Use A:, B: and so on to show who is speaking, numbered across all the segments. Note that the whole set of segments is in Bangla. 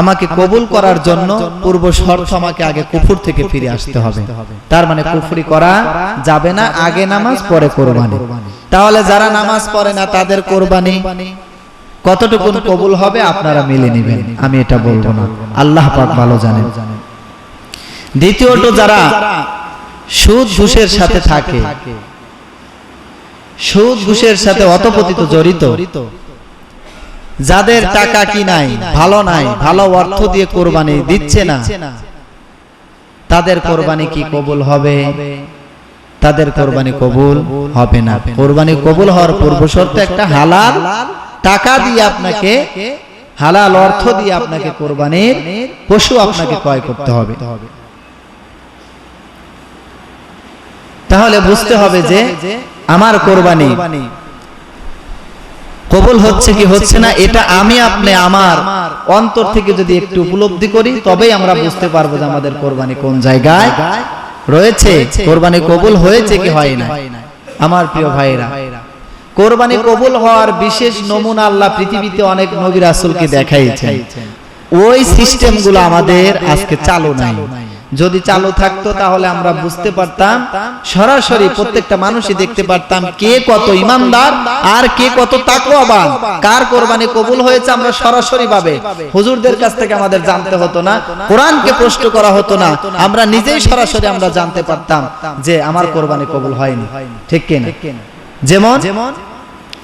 A: আমাকে কবুল করার জন্য পূর্ব শর্ত আমাকে আগে কুফুর থেকে ফিরে আসতে হবে। তার মানে কুফরি করা যাবে না আগে নামাজ পরে কোরবানি। তাহলে যারা নামাজ পড়ে না তাদের কোরবানি কতটুকু কবুল হবে আপনারা মিলে নেবেন। আমি এটা বলব না। আল্লাহ পাক ভালো জানেন। দ্বিতীয়ত যারা সুদ ঘুষের সাথে থাকে। সুদ ঘুষের সাথে অতপতিত জড়িত। যাদের টাকা কি নাই ভালো নাই ভালো অর্থ দিয়ে কোরবানি দিচ্ছে না। তাদের কোরবানি কি কবুল হবে? তাদের কোরবানি কবুল হবে না। কোরবানি কবুল হওয়ার পূর্ব শর্ত একটা হালাল টাকা দিয়ে আপনাকে হালাল অর্থ দিয়ে আপনাকে কোরবানির পশু আপনাকে ক্রয় করতে হবে। তাহলে বুঝতে হবে যে আমার কোরবানি কবুল হচ্ছে কি হচ্ছে না এটা আমি আপনি আমার অন্তর থেকে যদি একটু উপলব্ধি করি তবেই আমরা বুঝতে পারব যে আমাদের কোরবানি কোন জায়গায় রয়েছে কোরবানি কবুল হয়েছে কি হয় না আমার প্রিয় ভাইরা কোরবানি কবুল হওয়ার বিশেষ নমুনা আল্লাহ পৃথিবীতে অনেক নবী রাসূলকে দেখাইছেন। ওই সিস্টেমগুলো আমাদের আজকে চালু নাই। যদি চালু থাকতো তাহলে আমরা বুঝতে পারতাম সরাসরি প্রত্যেকটা মানুষই দেখতে পারতাম কে কত ইমানদার আর কে কত তাকওয়াবান। কার কোরবানি কবুল হয়েছে আমরা সরাসরি ভাবে হুজুরদের কাছ থেকে আমাদের জানতে হতো না কোরআনকে প্রশ্ন করা হতো না আমরা নিজেই সরাসরি আমরা জানতে পারতাম যে আমার কোরবানি কবুল হয়নি। ঠিক কিনা? যেমন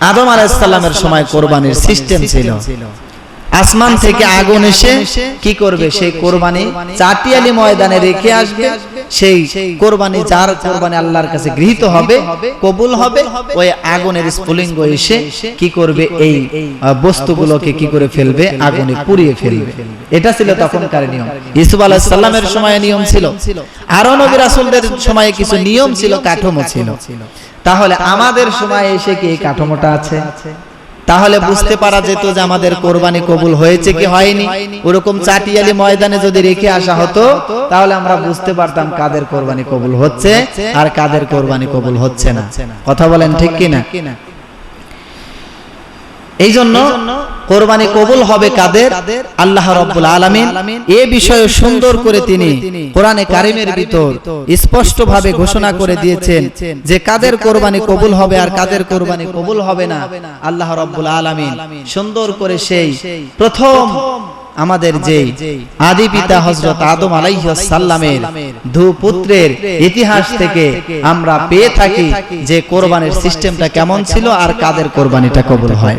A: আদম আলাইসাল্লামের সময় কোরবানির সিস্টেম ছিল। আসমান থেকে আগুন এসে কি করবে? সেই কোরবানি চাটিয়ালি ময়দানে রেখে আসবে। সেই কোরবানি যার কোরবানি আল্লাহর কাছে গৃহীত হবে কবুল হবে ওই আগুনের স্ফুলিঙ্গ এসে কি করবে? এই বস্তুগুলোকে কি করে ফেলবে? আগুনে পুড়িয়ে ফেলবে। এটা ছিল তখনকার নিয়ম। ইসুফ আলাইহিস সালামের সময় নিয়ম ছিল। আরও নবী রাসূলদের সময়ে কিছু নিয়ম ছিল কাঠামো ছিল। তাহলে আমাদের সময় এসে কি এই কাঠামোটা আছে? তাহলে বুঝতে পারা যেত যে আমাদের কোরবানি কবুল হয়েছে কি হয়নি। ওরকম চাটিয়ালি ময়দানে যদি রেখে আসা হতো, তাহলে আমরা বুঝতে পারতাম কাদের কোরবানি কবুল হচ্ছে আর কাদের কোরবানি কবুল হচ্ছে না। কথা বলেন ঠিক কিনা? এই জন্য কোরবানি কবুল হবে কাদের? আল্লাহ রব্বুল আলামিন এ বিষয়ে সুন্দর করে তিনি কোরআনে কারিমের ভিতর স্পষ্ট ভাবে ঘোষণা করে দিয়েছেন যে কাদের কোরবানি কবুল হবে আর কাদের কোরবানি কবুল হবে না। আল্লাহ রব্বুল আলামিন সুন্দর করে সেই প্রথম আমাদের যে আদি পিতা হজরত আদম আলাইহিস সাল্লামের দু পুত্রের ইতিহাস থেকে আমরা পেয়ে থাকি যে কোরবানির সিস্টেমটা কেমন ছিল আর কাদের কোরবানিটা কবুল হয়।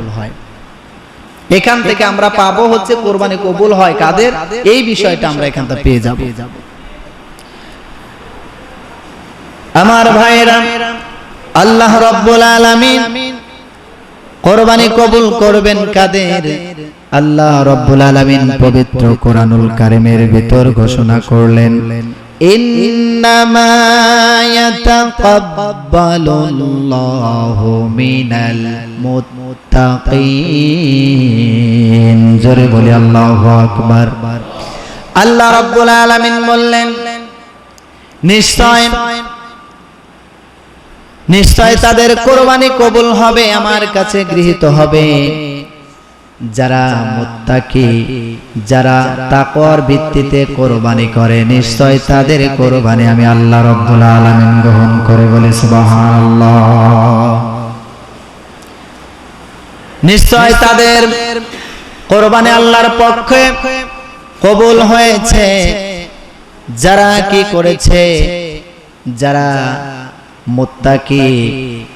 A: এখান থেকে আমরা পাবো হচ্ছে কোরবানি কবুল হয় কাদের? এই বিষয়টা আমরা এখান থেকে পেয়ে যাব। আমার ভাইরা আল্লাহ রব্বুল আলামিন কোরবানি কবুল করবেন কাদের? আল্লাহ রব্বুল আলামিন পবিত্র কোরআনুল কারিমের ভিতর ঘোষণা করলেন আল্লাহু বললেন, নিশ্চয় নিশ্চয় তাদের কোরবানি কবুল হবে, আমার কাছে গৃহীত হবে। যারা মুত্তাকি যারা তাকওয়ার ভিত্তিতে কোরবানি করে নিশ্চয় তাদের কোরবানি আমি আল্লাহ রব্বুল আলামিন গ্রহণ করে বলে সুবহানাল্লাহ। নিশ্চয় তাদের কোরবানি আল্লাহর পক্ষে কবুল হয়েছে। যারা কি করেছে? যারা মুত্তাকি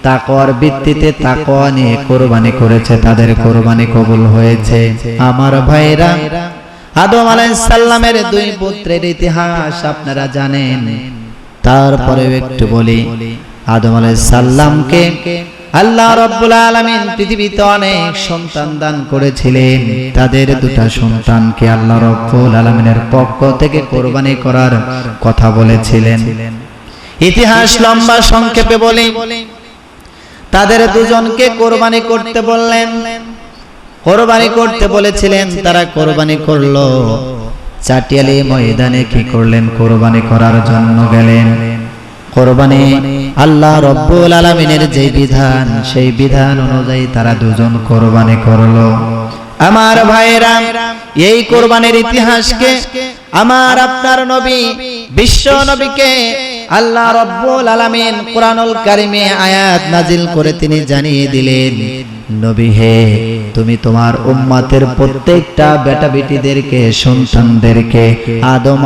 A: তাকওয়ার ভিত্তিতে তাকওয়া নিয়ে কোরবানি করেছে, তাদের কোরবানি কবুল হয়েছে। আমার ভাইরা, আদম আলাইহিস সালামের দুই পুত্রের ইতিহাস আপনারা জানেন। তারপরে একটু বলি, আদম আলাইহিস সালামকে আল্লাহ রাব্বুল আলামিন পৃথিবীতে অনেক সন্তান দান করেছিলেন। তাদের দুটা সন্তানকে আল্লাহ রাব্বুল আলামিনের পক্ষ থেকে কোরবানি করার কথা বলেছিলেন। ইতিহাস লম্বা সংক্ষেপে বলি। তাদের দুজনকে কোরবানি করতে বললেন। কোরবানি করতে বলেছিলেন তারা কোরবানি করল। চাটিয়ালি ময়দানে কি করলেন? কোরবানি করার জন্য গেলেন। কোরবানি আল্লাহ রব্বুল আলামিনের যে বিধান সেই বিধান অনুযায়ী তারা দুজন কোরবানি করল। আমার ভাইরা এই কোরবানির ইতিহাসকে আমার আপনার নবী বিশ্ব নবীকে আল্লাহ রব্বুল আলামিন কোরআনুল কারিমে আয়াত নাজিল করে তিনি জানিয়ে দিলেন, নবী হে, তুমি তোমার উম্মাতের প্রত্যেকটা বেটা বেটিদেরকে সন্তানদেরকে আদম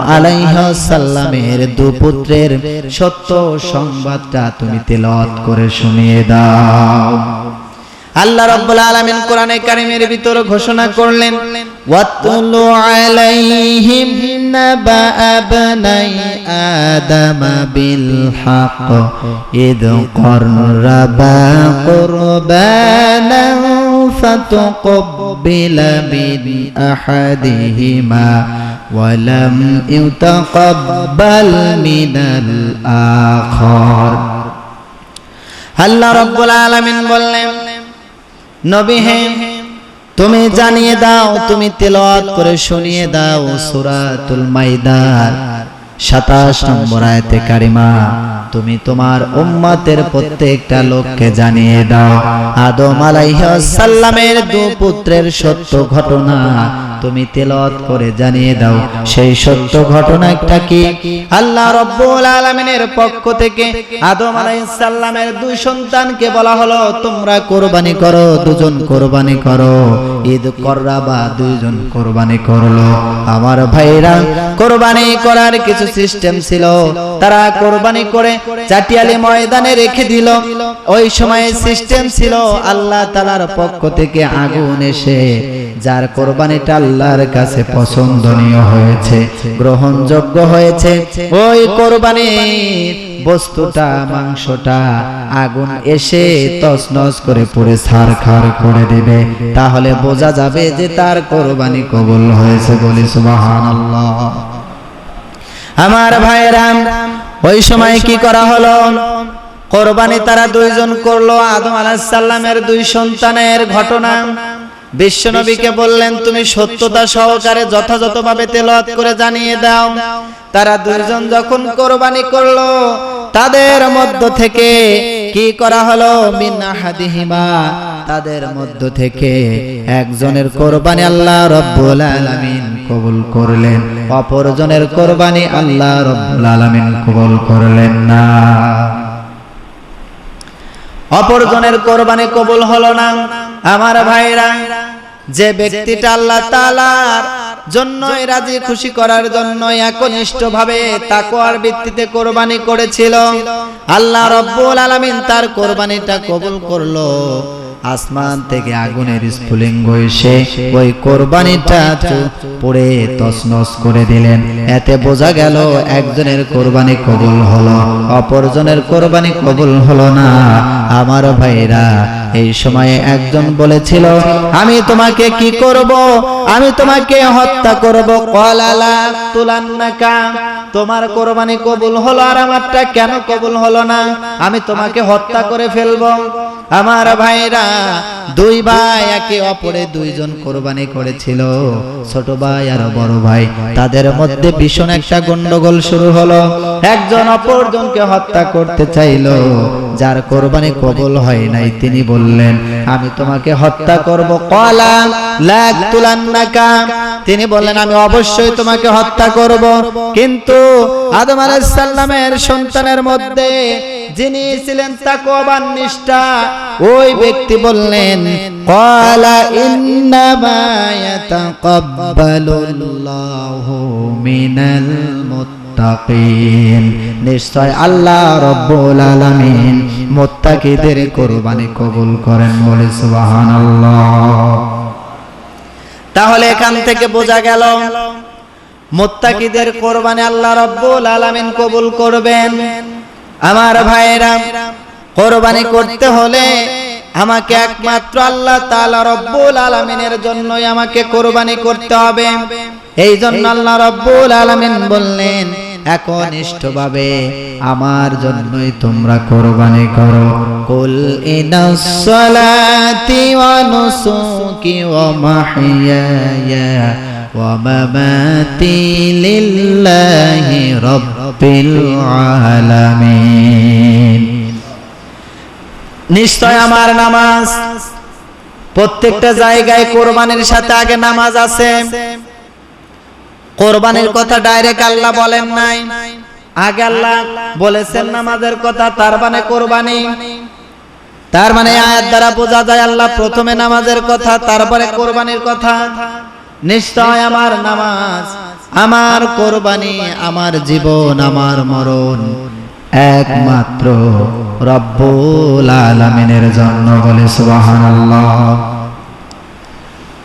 A: সালামের দু পুত্রের সত্য সংবাদটা তুমি তেলত করে শুনিয়ে দাও। আল্লাহ রাব্বুল আলামিন কোরআনে কারিমের ভিতর ঘোষণা করলেন ওয়াতলু আলাইহিম নাবা আবনাই আদম বিল হক ইদ কররাবা কুরবানা فتقبل من أحدهما ولم يتقبل من الآخر আল্লাহ রব্বুল আলামিন বললেন নবী হে তুমি জানিয়ে দাও, তুমি তেলত করে শুনিয়ে দাও সুরাতুল মাইদার 27 নম্বর আয়তে কারিমা। তুমি তোমার উম্মতের প্রত্যেকটা লোককে জানিয়ে দাও, আদম আলাইহিস সালামের দু পুত্রের সত্য ঘটনা। তুমি তেলাওয়াত করে জানিয়ে দাও। সেই সত্য ঘটনাটা কি? আল্লাহ রব্বুল আলামিনের পক্ষ থেকে আদম আলাইহিস সালামের দুই সন্তানকে বলা হলো, তোমরা কোরবানি করো, দুজন কোরবানি করো। ঈদ কররাবা দুইজন কোরবানি করল। আমার ভাইরা, কোরবানি করার কিছু সিস্টেম ছিল। তারা কোরবানি করে চাটিয়ালি ময়দানে রেখে দিল। ওই সময় সিস্টেম ছিল, আল্লাহ তালার পক্ষ থেকে আগুন এসে, যার কোরবানিটা আল্লাহর কাছে পছন্দনীয় হয়েছে, গ্রহণযোগ্য হয়েছে। ওই কোরবানি বস্তুটা, মাংসটা আগুন এসে তছনছ করে পুড়ে ছারখার করে দিবে। তাহলে বোঝা যাবে যে তার কোরবানি কবুল হয়েছে বলি সুবহানাল্লাহ। আমার ভাইরাম ওই সময় কি করা হলো? কোরবানি তারা দুইজন করল, আদম আলাইহিস সালামের দুই সন্তানের ঘটনা। বিশ্বনবীকে বললেন, তুমি সত্যতা সহকারে যথাযথভাবে তেলাওয়াত করে জানিয়ে দাও। তারা দুইজন যখন কোরবানি করল, তাদের মধ্য থেকে কি করা হলো? তাদের মধ্য থেকে একজনের কোরবানি আল্লাহ রব্বুল আলামিন কবুল করলেন, অপরজনের কোরবানি আল্লাহ রব্বুল আলামিন কবুল করলেন না। অপরজনের কোরবানি কবুল হলো না। আমার ভাইরা, যে ব্যক্তিটা আল্লাহ তালার জন্যই রাজি খুশি করার জন্য একনিষ্ঠ ভাবে তাকোয়ার ভিত্তিতে কোরবানি করেছিল, আল্লাহ রব্বুল আলমিন তার কোরবানিটা কবুল করল। আসমান থেকে আগুনের স্ফুলিঙ্গ এসে ওই কোরবানিটা পড়ে তছনছ করে দিলেন। এতে বোঝা গেল একজনের কোরবানি কবুল হলো, অপরজনের কোরবানি কবুল হলো না। আমার ভাইরা, এই সময়ে একজন বলেছিল, আমি তোমাকে কি করব? আমি তোমাকে হত্যা করব। কলালা, তুলান্নাকা, তোমার কোরবানি কবুল হলো আর আমারটা কেন কবুল হলো না? আমি তোমাকে হত্যা করে ফেলব। আমার ভাইরা দুই ভাই একে অপরে দুইজন কোরবানি করেছিল। ছোট ভাই আর বড় ভাই। তাদের মধ্যে ভীষণ একটা গন্ডগোল শুরু হলো। একজন অপরজনকে হত্যা করতে চাইলো। যার কোরবানি কবুল হয় নাই, তিনি বললেন, আমি তোমাকে হত্যা করব কলা লাগ তুলান্নাকা তিনি বললেন, আমি অবশ্যই তোমাকে হত্যা করব। কিন্তু আদম আলাইহিস সালামের সন্তানের মধ্যে যিনি ছিলেন তাকওয়াবান নিষ্ঠা, ওই ব্যক্তি বললেন ক্বালা ইন্নামা ইয়াতাকাব্বালুল্লাহু মিনাল মুত্তাকিন। নিশ্চয় আল্লাহ রব্বুল আলামিন মুত্তাকিদের কোরবানি কবুল করেন বলে সুবহানাল্লাহ। তাহলে এখান থেকে বোঝা গেল, মুত্তাকিদের কোরবানি আল্লাহ রব্বুল আলামিন কবুল করবেন। আমার ভাইরা কোরবানি করতে হলে আমাকে একমাত্র আল্লাহ তাআলা রব্বুল আলামিনের জন্যই আমাকে কোরবানি করতে হবে। এই জন্য আল্লাহ রব্বুল আলামিন বললেন, একনিষ্ঠভাবে আমার জন্যই তোমরা কোরবানি করো। কুল ইনাস সালাতি ওয়া নুসুকি ওয়া মাহইয়ায়া মামাতি লিল্লাহি রাব্বিল আলামিন নিশ্চয় আমার নামাজ প্রত্যেকটা জায়গায় কোরবানির সাথে আগে নামাজ আছে। কোরবানির কথা ডাইরেক্ট আল্লাহ বলেন নাই। আগে আল্লাহ বলেছেন নামাজের কথা, তার মানে কোরবানি। তার মানে আয়াত দ্বারা বোঝা যায় আল্লাহ প্রথমে নামাজের কথা, তারপরে কোরবানির কথা। নিশ্চয় আমার নামাজ, আমার কোরবানি, আমার জীবন, আমার মরণ একমাত্র রব্বুল আলামিনের জন্য বলে সুবহানাল্লাহ।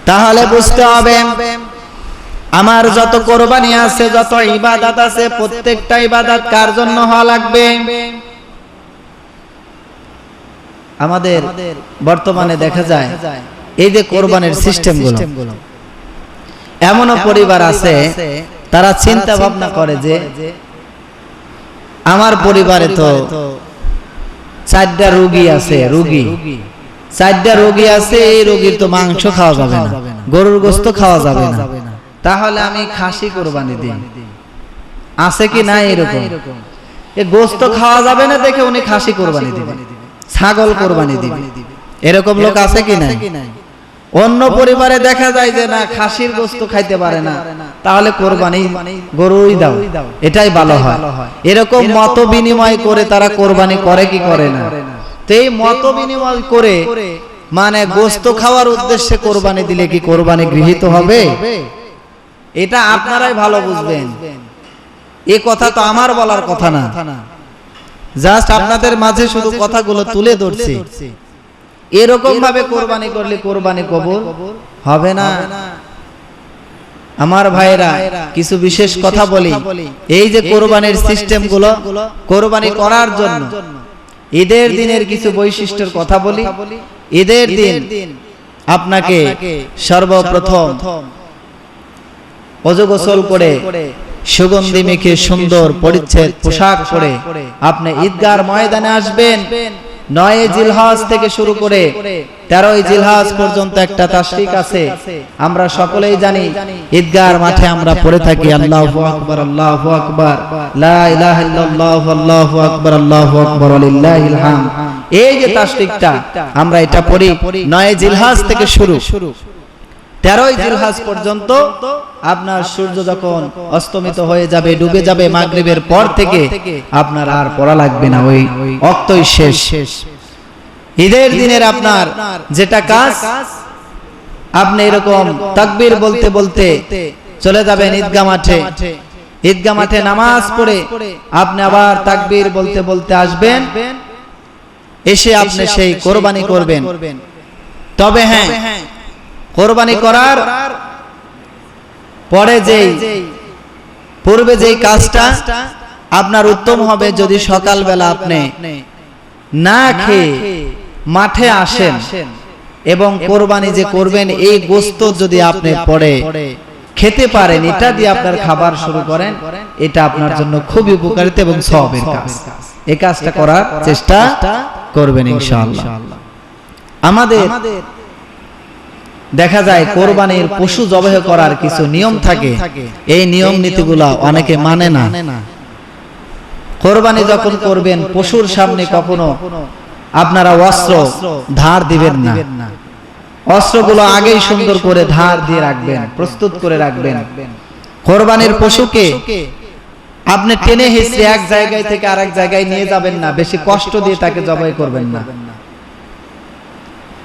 A: তাহলে বুঝতে হবে, আমার যত কোরবানি আছে, যত ইবাদত আছে, প্রত্যেকটা ইবাদত কার জন্য হওয়া লাগবে? আমাদের বর্তমানে দেখা যায়, এই যে কোরবানির সিস্টেমগুলো এমনও পরিবার আছে তারা চিন্তা ভাবনা করে যে আমার পরিবারে তো চারটা রোগী আছে রোগী। চারটা রোগী আছে এই রোগীর তো মাংস খাওয়া যাবে না। গরুর গোস্ত খাওয়া যাবে না। তাহলে আমি খাসি কোরবানি দিই। আছে কি নাই এরকম? এ গোস্ত খাওয়া যাবে না দেখে উনি খাসি কোরবানি দিবেন ছাগল কোরবানি দিবে। এরকম লোক আছে কি নাই? অন্য পরিবারে দেখা যায় যে না, খাসির গোস্ত খাইতে পারে না। তাহলে কোরবানি গরুই দাও। এটাই ভালো হয়। এরকম মত বিনিময় করে তারা কোরবানি করে কি করে না? তো এই মত বিনিময় করে মানে গোস্ত খাওয়ার উদ্দেশ্যে কোরবানি দিলে কি কোরবানি গৃহীত হবে? এটা আপনারাই ভালো বুঝবেন। এ কথা তো আমার বলার কথা না। জাস্ট আপনাদের মাঝে শুধু কথাগুলো তুলে ধরছি। এরকম ভাবে কোরবানি করলে কোরবানি কবুল হবে না। আমার ভাইরা কিছু বিশেষ কথা বলি। এই যে কোরবানির সিস্টেমগুলো কোরবানি করার জন্য। ঈদের দিনের কিছু বৈশিষ্ট্যের কথা বলি। ঈদের দিন আপনাকে সর্বপ্রথম অজু গোসল করে সুগন্ধি মেখে সুন্দর পরিচ্ছেদ পোশাক পরে আপনি ঈদগার ময়দানে আসবেন। নয় জিলহাজ থেকে শুরু করে তেরোই জিলহাজ পর্যন্ত একটা তাসরিক আছে। আমরা সকলেই জানি, ঈদগার মাঠে আমরা পড়ে থাকি, আল্লাহু আকবার আল্লাহু আকবার, লা ইলাহা আল্লাহু আকবার আল্লাহু আকবার হামদ। এই যে তাসরিকটা আমরা এটা পড়ি, নয় জিলহাজ থেকে শুরু। তেরোই জিলহাজ পর্যন্ত আপনার সূর্য যখন অস্তমিত হয়ে যাবে, ডুবে যাবে মাগরিবের পর থেকে, আপনার আর পড়া লাগবে না ওই অক্তই শেষ। ঈদের দিনের আপনার যেটা কাজ, আপনি এরকম তাকবীর বলতে বলতে চলে যাবেন ঈদগা মাঠে। ঈদগা মাঠে নামাজ পড়ে আপনি আবার তাকবীর বলতে বলতে আসবেন, এসে আপনি সেই কোরবানি করবেন। তবে হ্যাঁ কোরবানি করার পরে যেই পূর্বে যেই কাজটা আপনার উত্তম হবে যদি সকালবেলা আপনি না খেয়ে মাঠে আসেন এবং কোরবানি যে করবেন এই গোস্ত যদি আপনি পরে খেতে পারেন এটা দিয়ে আপনার খাবার শুরু করেন এটা আপনার জন্য খুবই উপকারিতা এবং সবের কাজ। এই কাজটা করার চেষ্টা করবেন ইনশাআল্লাহ। আমাদের দেখা যায় কোরবানির পশু জবাহ করার কিছু নিয়ম থাকে। এই নিয়ম নীতিগুলা অনেকে মানে না। কোরবানি যখন করবেন পশুর সামনে কখনো আপনারা অস্ত্র ধার দিবেন না। অস্ত্রগুলো আগেই সুন্দর করে ধার দিয়ে রাখবেন প্রস্তুত করে রাখবেন। কোরবানির পশুকে আপনি টেনে হিসড়ে এক জায়গায় থেকে আরেক জায়গায় নিয়ে যাবেন না। বেশি কষ্ট দিয়ে তাকে জবাই করবেন না।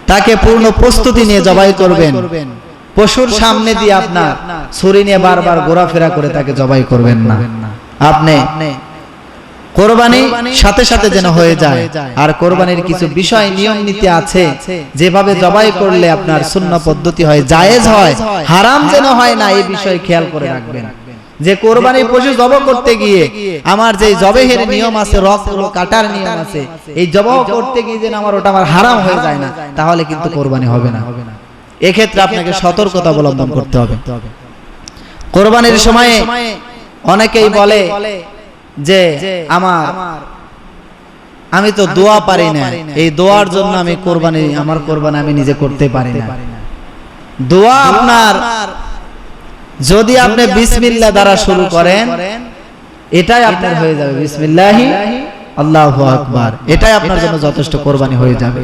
A: তাকে পূর্ণ প্রস্তুতি নিয়ে জবাই করবেন। পশুর সামনে দিয়ে আপনার ছুরি নিয়ে বারবার ঘোরাফেরা করে তাকে জবাই করবেন না। আপনি কোরবানি সাথে সাথে যেন হয়ে যায়। আর কোরবানির কিছু বিষয় নিয়ম নীতি আছে যেভাবে জবাই করলে আপনার শূন্য পদ্ধতি হয় জায়েজ হয় হারাম যেন হয় না এই বিষয়ে খেয়াল করে রাখবেন। যে কোরবানি পশু জব করতে গিয়ে আমার যে জবেহের নিয়ম আছে রক্তগুলো কাটার নিয়ম আছে এই জব করতে গিয়ে যেন আমার ওটা আমার হারাম হয়ে যায় না তাহলে কিন্তু কোরবানি হবে না। এক্ষেত্রে আপনাকে সতর্কতা অবলম্বন করতে হবে। কোরবানির সময়ে অনেকেই বলে যে আমার আমি তো দোয়া পারি না। এই দোয়ার জন্য আমি কোরবানি আমার কোরবানি আমি নিজে করতে পারি না। দোয়া আপনার যদি আপনি বিসমিল্লা দ্বারা শুরু করেন এটাই আপনার হয়ে যাবে। বিসমিল্লাহি আল্লাহু আকবার। এটাই আপনার জন্য যথেষ্ট কোরবানি হয়ে যাবে।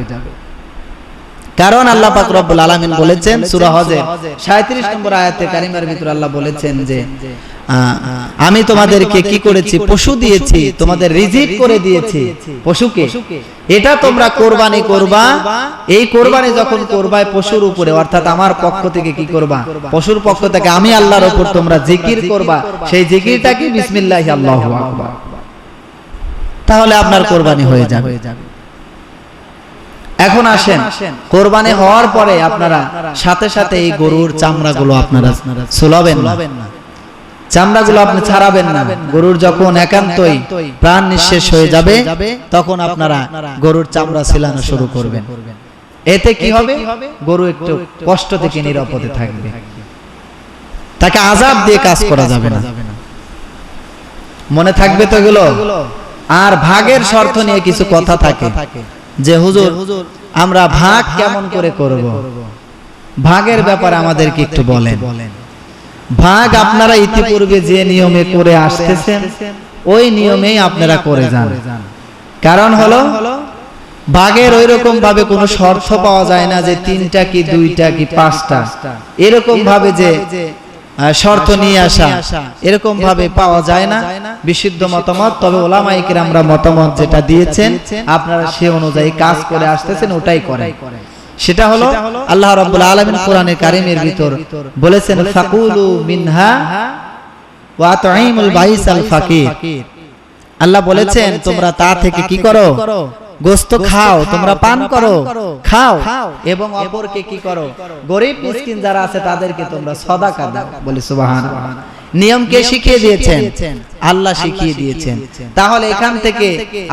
A: কারণ আল্লাহ পাক রব্বুল আলামিন বলেছেন সূরা হজের 37 নম্বর আয়াতে কারিমার ভিতর আল্লাহ বলেছেন যে আমি তোমাদেরকে কি করেছি? পশু দিয়েছি, তোমাদের রিজিক করে দিয়েছি। পশুকে? এটা তোমরা কোরবানি করবা। এই কোরবানি যখন করবায় পশুর উপরে, অর্থাৎ আমার পক্ষ থেকে কি করবা? পশুর পক্ষ থেকে আমি আল্লাহর উপর তোমরা জিকির করবা। সেই জিকিরটা কি? বিসমিল্লাহি আল্লাহু তাহলে আপনার কোরবানি হয়ে যাবে। এখন আসেন কোরবানি হওয়ার পরে আপনারা সাথে সাথে এই গরুর চামড়াগুলো আপনারা সুলাবেন না। চামড়াগুলো আপনি ছাড়াবেন না। গরুর যখন একান্তই প্রাণ নিঃশেষ হয়ে যাবে তখন আপনারা গরুর চামড়া ছিলানো শুরু করবেন। এতে কি হবে? গরু একটু কষ্ট থেকে নিরাপদে থাকবে। তাকে আজাব দিয়ে কাজ করা যাবে না। মনে থাকবে তো এগুলো? আর ভাগের শর্ত নিয়ে কিছু কথা থাকে যে হুজুর আমরা ভাগ কেমন করে করব? ভাগের ব্যাপারে আমাদেরকে একটু বলেন। ভাগ আপনারা ইতিপূর্বে যে নিয়মে করে আসতেছেন ওই নিয়মেই আপনারা করে যান। কারণ হলো ভাগের ওই রকম ভাবে কোনো শর্ত পাওয়া যায় না যে তিনটা কি দুইটা কি পাঁচটা। এরকম ভাবে যে শর্ত নিয়ে আসা। এরকম ভাবে পাওয়া যায় না। বিশুদ্ধ মতামত। তবে ওলামাইকের আমরা মতামত যেটা দিয়েছেন আপনারা সে অনুযায়ী কাজ করে আসতেছেন ওটাই করেন। সেটা হলো আল্লাহ রাব্বুল আলামিন কোরআনে কারিমের ভিতর বলেছেন ফাকুলু মিনহা ওয়া তুঈমুল বাইসাল ফাকির। আল্লাহ বলেছেন তোমরা তা থেকে কি করো? গোস্ত খাও তোমরা পান করো খাও এবং অপরকে কি করো? গরিব মিসকিন যারা আছে তাদেরকে তোমরা সদাকা দাও বলে সুবহানাল্লাহ। নিয়ম কে শিখিয়ে দিয়েছেন আল্লাহ শিখিয়ে দিয়েছেন। তাহলে এখান থেকে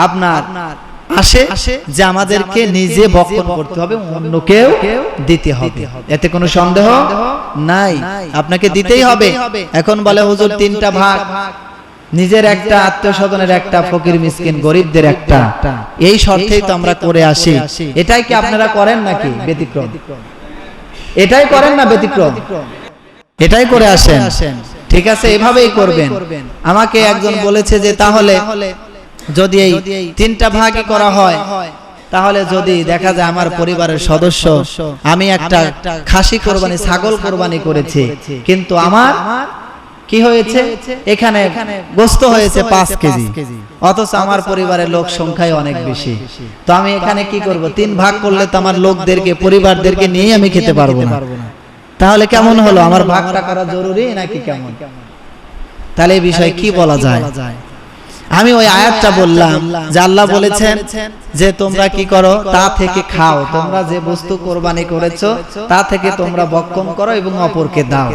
A: আপনার আসে যে আমাদেরকে নিজে বক্ষণ করতে হবে অন্যকেও দিতে হবে। এতে কোনো সন্দেহ নাই। আপনাকে দিতেই হবে। এখন বলে হুজুর তিনটা ভাগ। নিজের একটা আত্মীয় স্বজনের একটা ফকির মিসকিন, গরিবদের একটা। এই শর্তেই তো আমরা করে আসি। এটাই কি আপনারা করেন নাকি? ব্যতিক্রম। এটাই করেন না ব্যতিক্রম? এটাই করে আসেন। ঠিক আছে, এভাবেই করবেন। আমাকে একজন বলেছে যে, তাহলে যদি এই তিনটা ভাগই করা হয়, তাহলে যদি দেখা যায় আমার পরিবারের সদস্য, আমি একটা খাসি কোরবানি, ছাগল কোরবানি করেছি, কিন্তু আমার কি হয়েছে? এখানে গোস্ত হয়েছে পাঁচ কেজি। অথচ আমার পরিবারের লোক সংখ্যাই অনেক বেশি। তো আমি এখানে কি করব? তিন ভাগ করলে তো আমার লোকদেরকে পরিবারদেরকে নিয়ে আমি খেতে পারব না। তাহলে কেমন হলো? আমার ভাগটা করা জরুরি নাকি কেমন? তাহলে এই বিষয়ে কি বলা যায়? আমি ওই আয়াতটা বললাম যে আল্লাহ বলেছেন যে তোমরা কি করো তা থেকে খাও। তোমরা যে বস্তু কোরবানি করেছ তা থেকে তোমরা বক্ষণ করো এবং অপরকে দাও।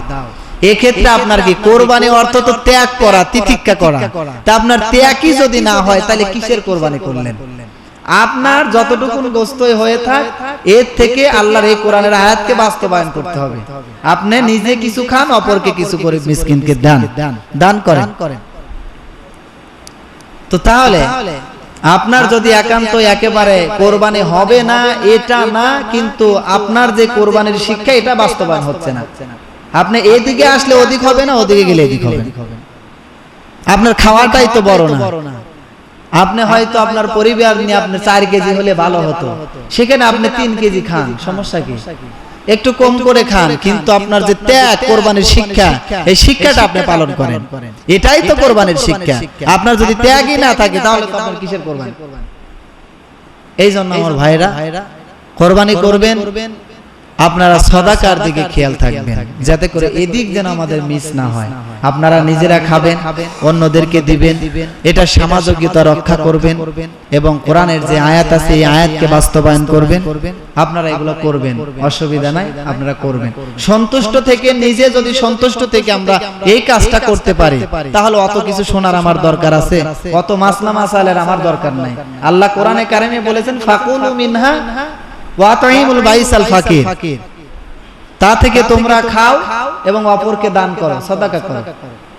A: এক্ষেত্রে আপনার কি কোরবানি অর্থ তো ত্যাগ করা তিতিক্ষা করা। তা আপনার ত্যাগই যদি না হয় তাহলে কিসের কোরবানি করলেন? আপনার যতটুকু গোস্তই হয়ে থাক এর থেকে আল্লাহর এই কোরআনের আয়াতকে বাস্তবায়ন করতে হবে। আপনি নিজে কিছু খান অপরকে কিছু করে মিসকিনকে দান। দান। করেন। তো তাহলে আপনার যদি একান্ত একেবারে কোরবানি হবে না এটা না কিন্তু আপনার যে কোরবানির শিক্ষা এটা বাস্তবায়ন হচ্ছে না। আপনি এদিকে আসলে অধিক হবে না, ওদিকে গেলে এদিক হবে। আপনার খাওয়াটাই তো বড় না। আপনি হয়তো আপনার পরিবার নিয়ে আপনি চার কেজি হলে ভালো হতো। সেখানে আপনি তিন কেজি খান, সমস্যা কি? একটু কম করে খান, কিন্তু আপনার যে ত্যাগ, কোরবানির শিক্ষা, এই শিক্ষাটা আপনি পালন করেন। এটাই তো কোরবানির শিক্ষা। আপনার যদি ত্যাগই না থাকে, তাহলে তো আপনার কিসের কোরবানি? এই জন্য আমার ভাইরা, কোরবানি করবেন আপনারা সদাকার দিকে খেয়াল থাকবেন যাতে করে এদিক যেন আমাদের মিস না হয়। আপনারা নিজেরা খাবেন অন্যদেরকে দিবেন এটা সামাজিকতা রক্ষা করবেন এবং কোরআনের যে আয়াত আছে এই আয়াতকে বাস্তবায়ন করবেন আপনারা এগুলো করবেন। অসুবিধা নাই আপনারা করবেন। সন্তুষ্ট থেকে নিজে যদি সন্তুষ্ট থেকে আমরা এই কাজটা করতে পারি তাহলে অত কিছু শোনার আমার দরকার আছে। অত মাসলা মাসালের আমার দরকার নাই। আল্লাহ কোরআনে কারিমে বলেছেন ফাকুলু মিনহা ওয়াতাইমুল বাইসাল ফাকির। তা থেকে তোমরা খাও এবং অপরকে দান করো। সদাকা করো।